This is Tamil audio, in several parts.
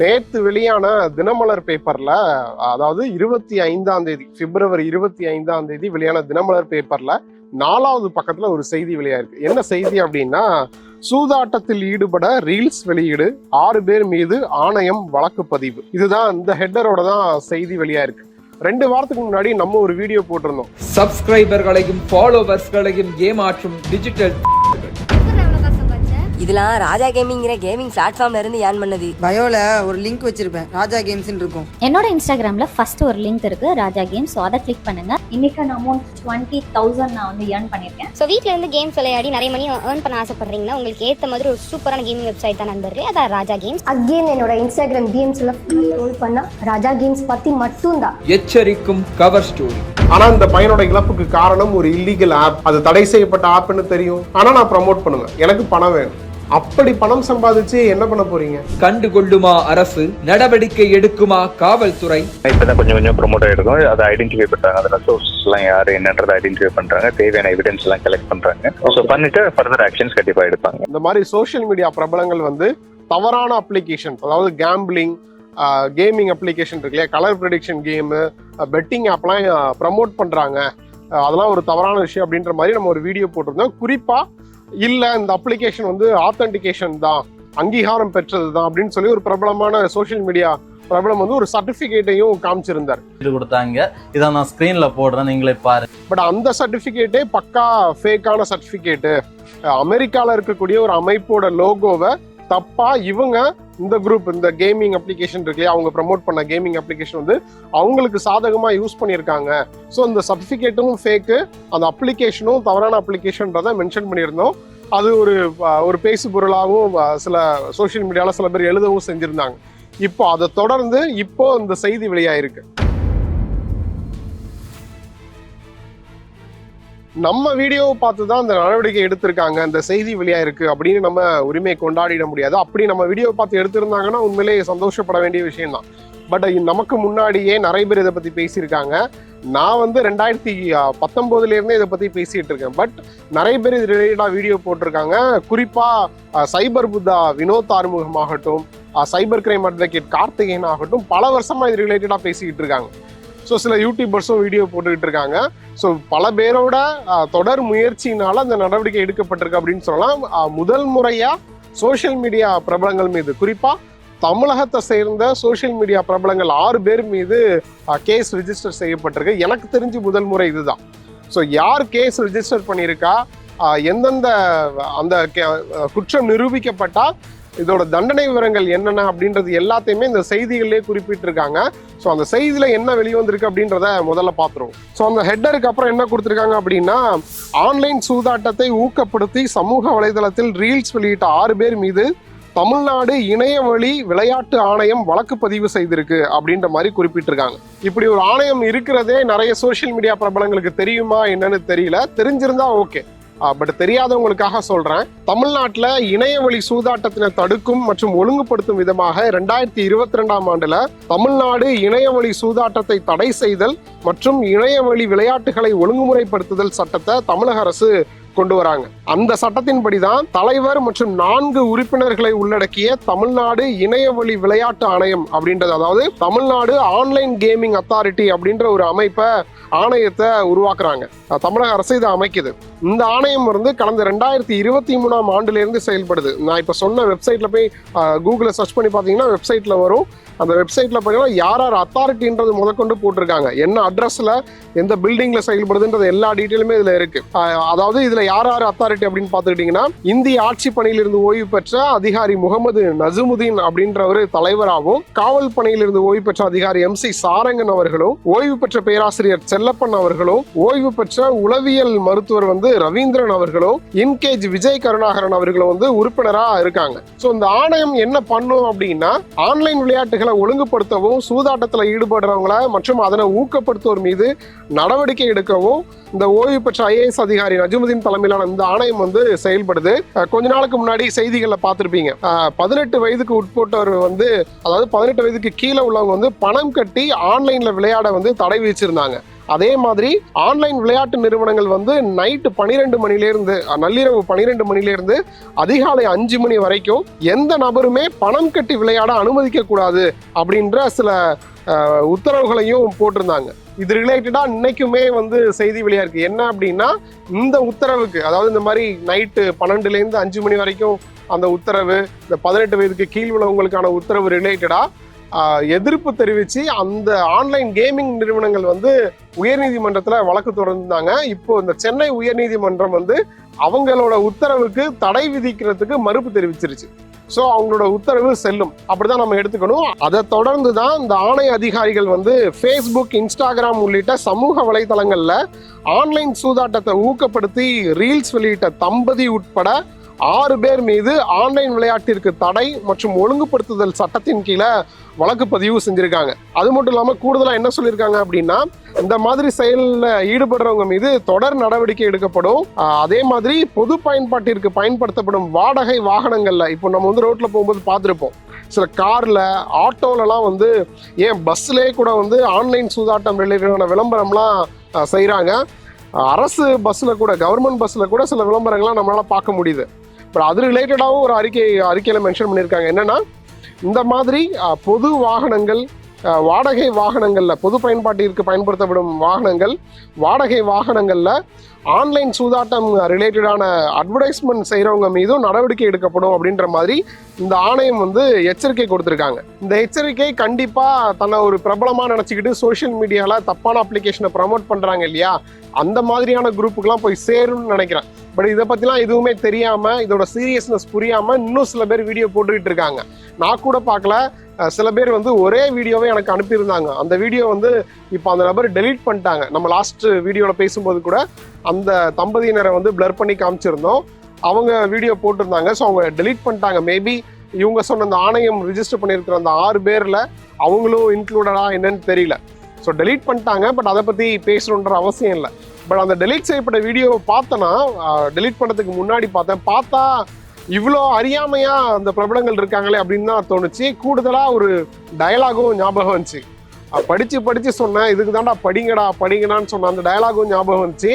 நேத்து வெளியான தினமலர் பேப்பர்ல அதாவது இருபத்தி ஐந்தாம் தேதி பிப்ரவரி இருபத்தி ஐந்தாம் தேதி வெளியான தினமலர் பேப்பர்ல நாலாவது பக்கத்துல ஒரு செய்தி வெளியாயிருக்கு. என்ன செய்தி அப்படின்னா சூதாட்டத்தில் ஈடுபட ரீல்ஸ் வெளியீடு ஆறு பேர் மீது ஆணையம் வழக்கு பதிவு. இதுதான் இந்த ஹெட்டரோட தான் செய்தி வெளியாயிருக்கு. ரெண்டு வாரத்துக்கு முன்னாடி நம்ம ஒரு வீடியோ போட்டிருந்தோம். சப்ஸ்கிரைபர்களையும் ஃபாலோவர்ஸ்களையும் ஏமாற்றும் டிஜிட்டல் இதெல்லாம் ராஜா கேமிங்கிற கேமிங் பிளாட்ஃபார்ம்ல இருந்து ஏர்ன் பண்ணது. பயோல ஒரு லிங்க் வச்சிருப்பேன். ராஜா கேம்ஸ்னு இருக்கும். என்னோட இன்ஸ்டாகிராமில் ஃபர்ஸ்ட் ஒரு லிங்க் இருக்கு ராஜா கேம் ஸோ அதை கிளிக் பண்ணுங்க. இன்னைக்கான அமௌண்ட் டுவெண்ட்டி தௌசண்ட் நான் வந்து ஏர்ன் பண்ணியிருக்கேன் ஸோ வீட்டில் இருந்து கேம்ஸ் விளையாடி நிறைய மணி ஏர்ன் பண்ண ஆசைப்படுறீங்கன்னா உங்களுக்கு ஏற்ற மாதிரி ஒரு சூப்பரான கேமிங் வெப்சைட் தான் நண்பர்களே. அதான் ராஜா கேம்ஸ் அகெயின் என்னோட இன்ஸ்டாகிராம் டிஎம்ஸ்ல ரோல் பண்ணா ராஜா கேம்ஸ் பத்தி மட்டும்தான். எச்சரிக்கும் கவர் ஸ்டோரி ஆனா இந்த பையனோட இழப்புக்கு காரணம் ஒரு இல்லீகல் ஆப் அது தடை செய்யப்பட்ட ஆப்னு தெரியும். ஆனா நான் ப்ரமோட் பண்ணுவேன். எனக்கு பணம் வேணும். அப்படி பணம் சம்பாதிச்சு என்ன பண்ண போறீங்க? கண்டுகொள்ளுமா அரசு? நடவடிக்கை எடுக்குமா காவல்துறை? இப்போ தான் கொஞ்சம் கொஞ்சம் ப்ரொமோட் ஆகிருக்கும் அதை ஐடென்டிஃபை பண்ணுறாங்க அதில் சோர்ஸ்லாம் யார் என்னன்றதை ஐடென்டிஃபை பண்ணுறாங்க தேவையான எவிடன்ஸ் எல்லாம் கலெக்ட் பண்ணுறாங்க ஸோ பண்ணிட்டு ஃபர்தர் ஆக்ஷன்ஸ் கண்டிப்பாக எடுப்பாங்க. இந்த மாதிரி சோஷியல் மீடியா பிரபலங்கள் வந்து தவறான அப்ளிகேஷன் அதாவது கேம்பிளிங் கேமிங் அப்ளிகேஷன் இருக்கு இல்லையா? கலர் ப்ரெடிக்ஷன் கேமு பெட்டிங் ஆப்லாம் ப்ரமோட் பண்ணுறாங்க அதெல்லாம் ஒரு தவறான விஷயம் அப்படின்ற மாதிரி நம்ம ஒரு வீடியோ போட்டிருந்தோம். குறிப்பாக இல்லை இந்த அப்ளிகேஷன் வந்து ஆத்தென்டிகேஷன் தான். அங்கீகாரம் பெற்றது தான் அப்படின்னு சொல்லி ஒரு பிரபலமான சோஷியல் மீடியா பிரபலம் வந்து ஒரு சர்டிஃபிகேட்டையும் காமிச்சிருந்தார். இது கொடுத்தாங்க. இதை நான் ஸ்க்ரீன்ல போடுறேன் நீங்களே பாரு பட் அந்த சர்டிஃபிகேட்டே பக்கா ஃபேக்கான சர்டிஃபிகேட்டு அமெரிக்கால இருக்கக்கூடிய ஒரு அமைப்போட லோகோவை தப்பா இவங்க இந்த குரூப் இந்த கேமிங் அப்ளிகேஷன் இருக்கு அவங்க ப்ரமோட் பண்ண கேமிங் அப்ளிகேஷன் வந்து அவங்களுக்கு சாதகமாக யூஸ் பண்ணியிருக்காங்க. ஸோ இந்த சர்டிஃபிகேட்டும் ஃபேக்கு அந்த அப்ளிகேஷனும் தவறான அப்ளிகேஷன்றதை மென்ஷன் பண்ணியிருந்தோம். அது ஒரு ஒரு பேசு பொருளாகவும் சில சோஷியல் மீடியாவில் சில பேர் எழுதவும் செஞ்சுருந்தாங்க. இப்போ அதை தொடர்ந்து இப்போ இந்த செய்தி வெளியாயிருக்கு. நம்ம வீடியோவை பார்த்து தான் இந்த நடவடிக்கை எடுத்திருக்காங்க. இந்த செய்தி வெளியாயிருக்கு அப்படின்னு நம்ம உரிமையை கொண்டாடிட முடியாது. அப்படி நம்ம வீடியோவை பார்த்து எடுத்திருந்தாங்கன்னா உண்மையிலேயே சந்தோஷப்பட வேண்டிய விஷயம் தான் பட் நமக்கு முன்னாடியே நிறைய பேர் இதை பற்றி பேசியிருக்காங்க. நான் வந்து ரெண்டாயிரத்தி பத்தொம்போதுலேருந்தே இதை பற்றி பேசிகிட்டு இருக்கேன். பட் நிறைய பேர் இது ரிலேட்டடாக வீடியோ போட்டிருக்காங்க. குறிப்பாக சைபர் புத்தா வினோத் ஆறுமுகமாகட்டும் சைபர் கிரைம் அட்வொகேட் கார்த்திகேயன் ஆகட்டும் பல வருஷமாக இது ரிலேட்டடாக பேசிக்கிட்டு இருக்காங்க. ஸோ சில யூடியூபர்ஸும் வீடியோ போட்டுக்கிட்டு இருக்காங்க. ஸோ பல பேரோட தொடர் முயற்சியினால அந்த நடவடிக்கை எடுக்கப்பட்டிருக்கு அப்படின்னு சொல்லலாம். முதல் முறையாக சோஷியல் மீடியா பிரபலங்கள் மீது. குறிப்பாக தமிழகத்தை சேர்ந்த சோஷியல் மீடியா பிரபலங்கள் ஆறு பேர் மீது கேஸ் ரிஜிஸ்டர் செய்யப்பட்டிருக்கு. எனக்கு தெரிஞ்சு முதல் முறை இதுதான். ஸோ யார் கேஸ் ரிஜிஸ்டர் பண்ணியிருக்கா? எந்தெந்த அந்த கே- குற்றம் நிரூபிக்கப்பட்டால் இதோட தண்டனை விவரங்கள் என்னென்ன அப்படின்றது எல்லாத்தையுமே இந்த செய்திகள்லேயே குறிப்பிட்டிருக்காங்க. ஸோ அந்த செய்தியில் என்ன வெளிவந்திருக்கு அப்படின்றத முதல்ல பார்த்துருவோம் ஸோ அந்த ஹெட்டருக்கு அப்புறம் என்ன கொடுத்துருக்காங்க அப்படின்னா ஆன்லைன் சூதாட்டத்தை ஊக்கப்படுத்தி சமூக வலைதளத்தில் ரீல்ஸ் வெளியிட்ட ஆறு பேர் மீது தமிழ்நாடு இணைய வழி விளையாட்டு ஆணையம் வழக்கு பதிவு செய்திருக்கு அப்படின்ற மாதிரி குறிப்பிட்டிருக்காங்க. இப்படி ஒரு ஆணையம் இருக்கிறதே நிறைய சோஷியல் மீடியா பிரபலங்களுக்கு தெரியுமா என்னன்னு தெரியல. தெரிஞ்சிருந்தா ஓகே பட் தெரியாதவங்களுக்காக சொல்றேன். தமிழ்நாட்டில் இணையவழி சூதாட்டத்தினை தடுக்கும் மற்றும் ஒழுங்குபடுத்தும் விதமாக ரெண்டாயிரத்தி இருபத்தி ரெண்டாம் ஆண்டுல தமிழ்நாடு இணையவழி சூதாட்டத்தை தடை செய்தல் மற்றும் இணையவழி விளையாட்டுகளை ஒழுங்குமுறைப்படுத்துதல் சட்டத்தை தமிழக அரசு கொண்டு வராங்க. அந்த சட்டத்தின்படி தான் தலைவர் மற்றும் நான்கு உறுப்பினர்களை உள்ளடக்கிய தமிழ்நாடு இணையவழி விளையாட்டு ஆணையம் அப்படின்றது. அதாவது தமிழ்நாடு ஆன்லைன் கேமிங் அத்தாரிட்டி அப்படின்ற ஒரு அமைப்பை ஆணையத்தை உருவாக்குறாங்க. தமிழக அரசு இதை அமைக்குது. இந்த ஆணையம் வந்து கடந்த ரெண்டாயிரத்தி இருபத்தி மூணாம் ஆண்டுல இருந்து செயல்படுது. நான் இப்ப சொன்ன வெப்சைட்ல போய் கூகுளில் சர்ச் பண்ணி பார்த்தீங்கன்னா வெப்சைட்ல வரும். அந்த வெப்சைட்ல பார்த்தீங்கன்னா யார் யார் அத்தாரிட்டின்றது முதற்கொண்டு போட்டிருக்காங்க. என்ன அட்ரஸ்ல எந்த பில்டிங்ல செயல்படுதுன்றது எல்லா டீட்டெயிலுமே இதுல இருக்கு. அதாவது இதுல யார் யார் அத்தாரிட்டி அப்படின்னு பார்த்துக்கிட்டீங்கன்னா இந்திய ஆட்சி பணியிலிருந்து ஓய்வு பெற்ற அதிகாரி முகமது நசுமுதீன் அப்படின்றவர் தலைவராகவும் காவல் பணியிலிருந்து ஓய்வு பெற்ற அதிகாரி எம் சி சாரங்கன் அவர்களும் ஓய்வு பெற்ற பேராசிரியர் செல்லப்பன் அவர்களும் ஓய்வு பெற்ற உளவியல் மருத்துவர் வந்து ரவீந்திரன் அவர்களும் இன்கேஜ் விஜய் கருணாகரன் அவர்களும் வந்து உறுப்பினரா இருக்காங்க. ஸோ இந்த ஆணையம் என்ன பண்ணும் அப்படின்னா ஆன்லைன் விளையாட்டுகளை ஒழுங்குபடுத்தவும் சூதாட்டத்தில் ஈடுபடுறவங்கள மற்றும் அதனை ஊக்கப்படுத்துவோர் மீது நடவடிக்கை எடுக்கவும் இந்த ஓய்வு பெற்ற ஐஏஎஸ் அதிகாரி நஜுமுதீன் தலைமையிலான இந்த ஆணையம் வந்து செயல்படுது. கொஞ்ச நாளுக்கு முன்னாடி செய்திகளில் பார்த்துருப்பீங்க. பதினெட்டு வயதுக்கு உட்பட்டவர் வந்து அதாவது பதினெட்டு வயதுக்கு கீழே உள்ளவங்க வந்து பணம் கட்டி ஆன்லைனில் விளையாட வந்து தடை விதிச்சிருந்தாங்க. அதே மாதிரி ஆன்லைன் விளையாட்டு நிறுவனங்கள் வந்து நைட்டு பனிரெண்டு மணிலேருந்து நள்ளிரவு பனிரெண்டு மணிலேருந்து அதிகாலை அஞ்சு மணி வரைக்கும் எந்த நபருமே பணம் கட்டி விளையாட அனுமதிக்க கூடாது அப்படின்ற சில உத்தரவுகளையும் போட்டிருந்தாங்க. இது ரிலேட்டடாக இன்னைக்குமே வந்து செய்தி வெளியாக இருக்குது என்ன அப்படின்னா இந்த உத்தரவுக்கு அதாவது இந்த மாதிரி நைட்டு பன்னெண்டுலேருந்து அஞ்சு மணி வரைக்கும் அந்த உத்தரவு இந்த பதினெட்டு வயதுக்கு கீழ் உள்ளவங்களுக்கான உத்தரவு ரிலேட்டடாக எதிர்ப்பு தெரிவித்து அந்த ஆன்லைன் கேமிங் நிறுவனங்கள் வந்து உயர்நீதிமன்றத்தில் வழக்கு தொடர்ந்தாங்க. இப்போ இந்த சென்னை உயர்நீதிமன்றம் வந்து அவங்களோட உத்தரவுக்கு தடை விதிக்கிறதுக்கு மறுப்பு தெரிவிச்சிருச்சு. ஸோ அவங்களோட உத்தரவு செல்லும். அப்படிதான் நம்ம எடுத்துக்கணும். அதை தொடர்ந்து தான் இந்த ஆணைய அதிகாரிகள் வந்து ஃபேஸ்புக் இன்ஸ்டாகிராம் உள்ளிட்ட சமூக வலைதளங்களில் ஆன்லைன் சூதாட்டத்தை ஊக்கப்படுத்தி ரீல்ஸ் வெளியிட்ட தம்பதி உட்பட ஆறு பேர் மீது ஆன்லைன் விளையாட்டிற்கு தடை மற்றும் ஒழுங்குபடுத்துதல் சட்டத்தின் கீழே வழக்கு பதிவு செஞ்சுருக்காங்க. அது மட்டும் இல்லாமல் கூடுதலாக என்ன சொல்லியிருக்காங்க அப்படின்னா இந்த மாதிரி செயலில் ஈடுபடுறவங்க மீது தொடர் நடவடிக்கை எடுக்கப்படும். அதே மாதிரி பொது பயன்பாட்டிற்கு பயன்படுத்தப்படும் வாடகை வாகனங்களில் இப்போ நம்ம வந்து ரோட்டில் போகும்போது பார்த்துருப்போம். சில காரில் ஆட்டோலலாம் வந்து ஏன் பஸ்லேயே கூட வந்து ஆன்லைன் சூதாட்டம் ரிலேட்டடான விளம்பரம்லாம் செய்கிறாங்க அரசு பஸ்ஸில் கூட கவர்மெண்ட் பஸ்ஸில் கூட சில விளம்பரங்கள்லாம் நம்மளால் பார்க்க முடியுது. பட் அது ரிலேட்டடாகவும் ஒரு அறிக்கை அறிக்கையில் மென்ஷன் பண்ணியிருக்காங்க. என்னன்னா இந்த மாதிரி பொது வாகனங்கள் வாடகை வாகனங்களில் பொது பயன்பாட்டிற்கு பயன்படுத்தப்படும் வாகனங்கள் வாடகை வாகனங்களில் ஆன்லைன் சூதாட்டம் ரிலேட்டடான அட்வர்டைஸ்மெண்ட் செய்கிறவங்க மீதும் நடவடிக்கை எடுக்கப்படும் அப்படின்ற மாதிரி இந்த ஆணையம் வந்து எச்சரிக்கை கொடுத்துருக்காங்க. இந்த எச்சரிக்கை கண்டிப்பாக தன்னை ஒரு பிரபலமாக நினச்சிக்கிட்டு சோஷியல் மீடியாவில் தப்பான அப்ளிகேஷனை ப்ரமோட் பண்ணுறாங்க இல்லையா? அந்த மாதிரியான குரூப்புக்கெலாம் போய் சேரும்னு நினைக்கிறேன். பட் இதை பற்றிலாம் எதுவுமே தெரியாமல் இதோட சீரியஸ்னஸ் புரியாமல் இன்னும் சில பேர் வீடியோ போட்டுக்கிட்டு இருக்காங்க. நான் கூட பார்க்கல. சில பேர் வந்து ஒரே வீடியோவை எனக்கு அனுப்பியிருந்தாங்க. அந்த வீடியோ வந்து இப்போ அந்த நபர் டெலீட் பண்ணிட்டாங்க. நம்ம லாஸ்ட் வீடியோவில் பேசும்போது கூட அந்த தம்பதியினரை வந்து பிளர் பண்ணி காமிச்சிருந்தோம். அவங்க வீடியோ போட்டிருந்தாங்க. ஸோ அவங்க டெலீட் பண்ணிட்டாங்க. மேபி இவங்க சொன்ன அந்த ஆணையம் ரிஜிஸ்டர் பண்ணியிருக்கிற அந்த ஆறு பேரில் அவங்களும் இன்க்ளூடடா என்னன்னு தெரியல. ஸோ டெலீட் பண்ணிட்டாங்க. பட் அதை பற்றி பேசணுன்ற அவசியம் இல்லை. பட் அந்த டெலீட் செய்யப்பட்ட வீடியோவை பார்த்தனா டெலீட் பண்ணதுக்கு முன்னாடி பார்த்தேன். பார்த்தா இவ்வளோ அறியாமையா அந்த பிரபலங்கள் இருக்காங்களே அப்படின்னு தான் தோணுச்சு. கூடுதலாக ஒரு டயலாகும் ஞாபகம் வந்துச்சு. படித்து படிச்சு படிச்சு சொன்னேன். இதுக்கு தான்டா படிங்கடா படிங்கடான்னு சொன்ன அந்த டயலாகும் ஞாபகம் வந்துச்சு.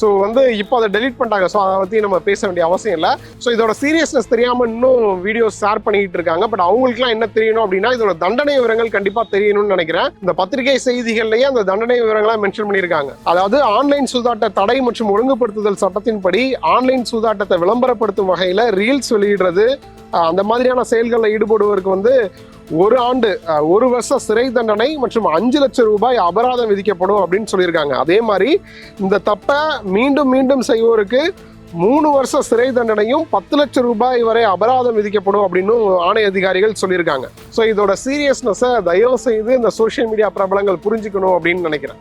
ஸோ வந்து இப்போ அதை டெலீட் பண்ணிட்டாங்க. ஸோ அதை பற்றி நம்ம பேச வேண்டிய அவசியம் இல்லை. ஸோ இதோட சீரியஸ்னஸ் தெரியாமல் இன்னும் வீடியோஸ் ஷேர் பண்ணிக்கிட்டு இருக்காங்க. பட் அவங்களுக்குலாம் என்ன தெரியணும் அப்படின்னா இதோட தண்டனை விவரங்கள் கண்டிப்பாக தெரியணும்னு நினைக்கிறேன். இந்த பத்திரிகை செய்திகள்லேயே அந்த தண்டனை விவரங்களாக மென்ஷன் பண்ணியிருக்காங்க. அதாவது ஆன்லைன் சூதாட்ட தடை மற்றும் ஒழுங்குபடுத்துதல் சட்டத்தின்படி ஆன்லைன் சூதாட்டத்தை விளம்பரப்படுத்தும் வகையில் ரீல்ஸ் வெளியிடுறது அந்த மாதிரியான செயல்களில் ஈடுபடுவதற்கு வந்து ஒரு ஆண்டு ஒரு வருஷம் சிறை தண்டனை மற்றும் அஞ்சு லட்சம் ரூபாய் அபராதம் விதிக்கப்படும் அப்படின்னு சொல்லியிருக்காங்க. அதே மாதிரி இந்த தப்பை மீண்டும் மீண்டும் செய்வோருக்கு மூணு வருஷம் சிறை தண்டனையும் பத்து லட்சம் ரூபாய் வரை அபராதம் விதிக்கப்படும் அப்படின்னு ஆணைய அதிகாரிகள் சொல்லியிருக்காங்க. ஸோ இதோட சீரியஸ்னஸை தயவு செய்து இந்த சோஷியல் மீடியா பிரபலங்கள் புரிஞ்சுக்கணும் அப்படின்னு நினைக்கிறேன்.